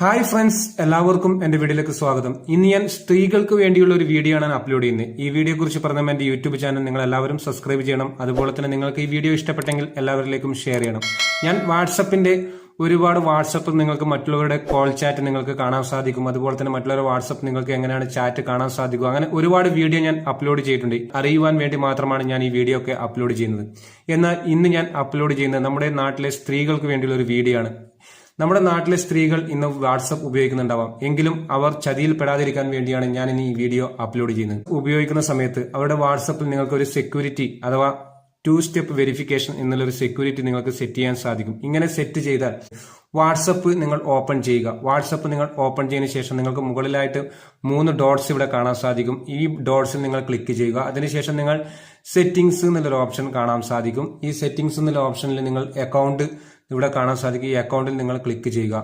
Hi friends എല്ലാവർക്കും എന്റെ വീഡിയോയിലേക്ക് സ്വാഗതം. ഇന്ന് ഞാൻ സ്ത്രീകൾക്ക് വേണ്ടിയുള്ള ഒരു വീഡിയോ ആണ് അപ്ലോഡ് ചെയ്യുന്നത്. ഈ വീഡിയോ കുറിച്ച് പറഞ്ഞ എന്റെ യൂട്യൂബ് ചാനൽ നിങ്ങൾ എല്ലാവരും സബ്സ്ക്രൈബ് ചെയ്യണം. അതുപോലെ തന്നെ നിങ്ങൾക്ക് ഈ വീഡിയോ ഇഷ്ടപ്പെട്ടെങ്കിൽ എല്ലാവരിലേക്കും ഷെയർ ചെയ്യണം. ഞാൻ വാട്സപ്പിന്റെ ഒരുപാട് വാട്സപ്പ് നിങ്ങൾക്ക് മറ്റുള്ളവരുടെ കോൾ ചാറ്റ് നിങ്ങൾക്ക് കാണാൻ സാധിക്കും. അതുപോലെ തന്നെ മറ്റുള്ളവരുടെ വാട്സപ്പ് നിങ്ങൾക്ക് എങ്ങനെയാണ് ചാറ്റ് കാണാൻ സാധിക്കും അങ്ങനെ ഒരുപാട് വീഡിയോ ഞാൻ അപ്ലോഡ് ചെയ്തിട്ടുണ്ട്. അറിയുവാൻ വേണ്ടി മാത്രമാണ് ഞാൻ ഈ വീഡിയോ ഒക്കെ അപ്ലോഡ് ചെയ്യുന്നത്. എന്നാൽ ഇന്ന് ഞാൻ അപ്ലോഡ് ചെയ്യുന്നത് നമ്മുടെ നാട്ടിലെ സ്ത്രീകൾക്ക് വേണ്ടിയുള്ള ഒരു വീഡിയോ ആണ്. നമ്മുടെ നാട്ടിലെ സ്ത്രീകൾ ഇന്ന് വാട്സപ്പ് ഉപയോഗിക്കുന്നുണ്ടാവാം. എങ്കിലും അവർ ചതിയിൽ പെടാതിരിക്കാൻ വേണ്ടിയാണ് ഞാൻ ഇനി ഈ വീഡിയോ അപ്ലോഡ് ചെയ്യുന്നത്. ഉപയോഗിക്കുന്ന സമയത്ത് അവരുടെ വാട്സപ്പിൽ നിങ്ങൾക്ക് ഒരു സെക്യൂരിറ്റി അഥവാ ടു സ്റ്റെപ്പ് വെരിഫിക്കേഷൻ എന്നുള്ള ഒരു സെക്യൂരിറ്റി നിങ്ങൾക്ക് സെറ്റ് ചെയ്യാൻ സാധിക്കും. ഇങ്ങനെ സെറ്റ് ചെയ്താൽ വാട്സപ്പ് നിങ്ങൾ ഓപ്പൺ ചെയ്യുക. വാട്സപ്പ് നിങ്ങൾ ഓപ്പൺ ചെയ്തതിനു ശേഷം നിങ്ങൾക്ക് മുകളിലായിട്ട് മൂന്ന് ഡോട്ട്സ് ഇവിടെ കാണാൻ സാധിക്കും. ഈ ഡോട്ട്സിൽ നിങ്ങൾ ക്ലിക്ക് ചെയ്യുക. അതിനുശേഷം നിങ്ങൾ സെറ്റിംഗ്സ് എന്നുള്ളൊരു ഓപ്ഷൻ കാണാൻ സാധിക്കും. ഈ സെറ്റിംഗ്സ് എന്നുള്ള ഓപ്ഷനിൽ നിങ്ങൾ അക്കൗണ്ട് ഇവിടെ കാണാൻ സാധിക്കും ഈ അക്കൗണ്ടിൽ നിങ്ങൾ ക്ലിക്ക് ചെയ്യുക.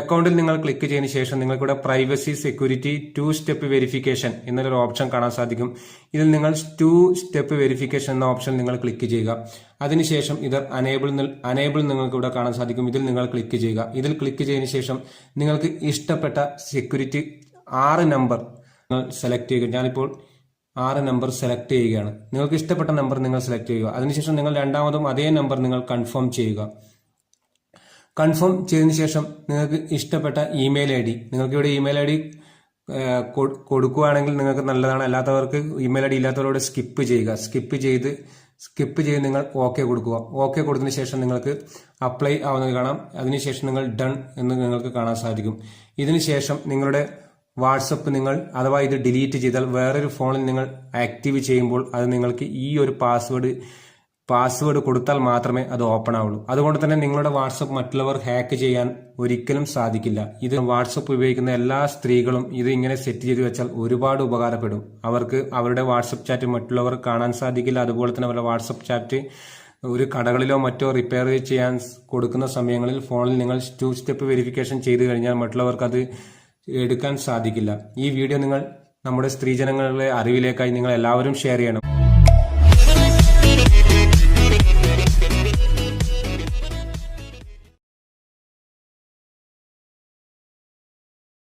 അക്കൗണ്ടിൽ നിങ്ങൾ ക്ലിക്ക് ചെയ്തതിന് ശേഷം നിങ്ങൾക്ക് ഇവിടെ privacy security two step verification എന്നൊരു ഓപ്ഷൻ കാണാൻ സാധിക്കും. ഇതിൽ നിങ്ങൾ ടു സ്റ്റെപ്പ് വെരിഫിക്കേഷൻ എന്ന ഓപ്ഷൻ നിങ്ങൾ ക്ലിക്ക് ചെയ്യുക. അതിനുശേഷം ഇത് അനേബിൾ അനേബിൾ നിങ്ങൾക്ക് ഇവിടെ കാണാൻ സാധിക്കും. ഇതിൽ നിങ്ങൾ ക്ലിക്ക് ചെയ്യുക. ഇതിൽ ക്ലിക്ക് ചെയ്തതിന് ശേഷം നിങ്ങൾക്ക് ഇഷ്ടപ്പെട്ട സെക്യൂരിറ്റി ആറ് നമ്പർ സെലക്ട് ചെയ്യുക. ഞാനിപ്പോൾ ആറ് നമ്പർ സെലക്ട് ചെയ്യുകയാണ്. നിങ്ങൾക്ക് ഇഷ്ടപ്പെട്ട നമ്പർ നിങ്ങൾ സെലക്ട് ചെയ്യുക. അതിനുശേഷം നിങ്ങൾ രണ്ടാമതും അതേ നമ്പർ നിങ്ങൾ കൺഫേം ചെയ്യുക. കൺഫേം ചെയ്തതിനു ശേഷം നിങ്ങൾക്ക് ഇഷ്ടപ്പെട്ട ഇമെയിൽ ഐ ഡി നിങ്ങൾക്ക് ഇവിടെ ഇമെയിൽ ഐ ഡി കൊടുക്കുകയാണെങ്കിൽ നിങ്ങൾക്ക് നല്ലതാണ്. അല്ലാത്തവർക്ക് ഇമെയിൽ ഐ ഡി ഇല്ലാത്തവരോട് സ്കിപ്പ് ചെയ്യുക. സ്കിപ്പ് ചെയ്ത് സ്കിപ്പ് ചെയ്ത് നിങ്ങൾ ഓക്കെ കൊടുക്കുക. ഓക്കെ കൊടുത്തതിന് ശേഷം നിങ്ങൾക്ക് അപ്ലൈ ആവുന്നത് കാണാം. അതിനുശേഷം നിങ്ങൾ ഡൺ എന്ന് നിങ്ങൾക്ക് കാണാൻ സാധിക്കും. ഇതിനുശേഷം നിങ്ങളുടെ വാട്സപ്പ് നിങ്ങൾ അഥവാ ഇത് ഡിലീറ്റ് ചെയ്താൽ വേറൊരു ഫോണിൽ നിങ്ങൾ ആക്റ്റീവ് ചെയ്യുമ്പോൾ അത് നിങ്ങൾക്ക് ഈ ഒരു പാസ്വേഡ് പാസ്വേഡ് കൊടുത്താൽ മാത്രമേ അത് ഓപ്പൺ ആവുള്ളൂ. അതുകൊണ്ട് തന്നെ നിങ്ങളുടെ വാട്സപ്പ് മറ്റുള്ളവർ ഹാക്ക് ചെയ്യാൻ ഒരിക്കലും സാധിക്കില്ല. ഇത് വാട്സപ്പ് ഉപയോഗിക്കുന്ന എല്ലാ സ്ത്രീകളും ഇത് ഇങ്ങനെ സെറ്റ് ചെയ്തു വെച്ചാൽ ഒരുപാട് ഉപകാരപ്പെടും. അവർക്ക് അവരുടെ വാട്സപ്പ് ചാറ്റ് മറ്റുള്ളവർ കാണാൻ സാധിക്കില്ല. അതുപോലെ തന്നെ അവരുടെ വാട്സപ്പ് ചാറ്റ് ഒരു കടകളിലോ മറ്റോ റിപ്പയർ ചെയ്യാൻ കൊടുക്കുന്ന സമയങ്ങളിൽ ഫോണിൽ നിങ്ങൾ ടു സ്റ്റെപ്പ് വെരിഫിക്കേഷൻ ചെയ്തു കഴിഞ്ഞാൽ മറ്റുള്ളവർക്ക് അത് എടുക്കാൻ സാധിക്കില്ല. ഈ വീഡിയോ നിങ്ങൾ നമ്മുടെ സ്ത്രീജനങ്ങളുടെ അറിവിലേക്കായി നിങ്ങൾ എല്ലാവരും ഷെയർ ചെയ്യണം.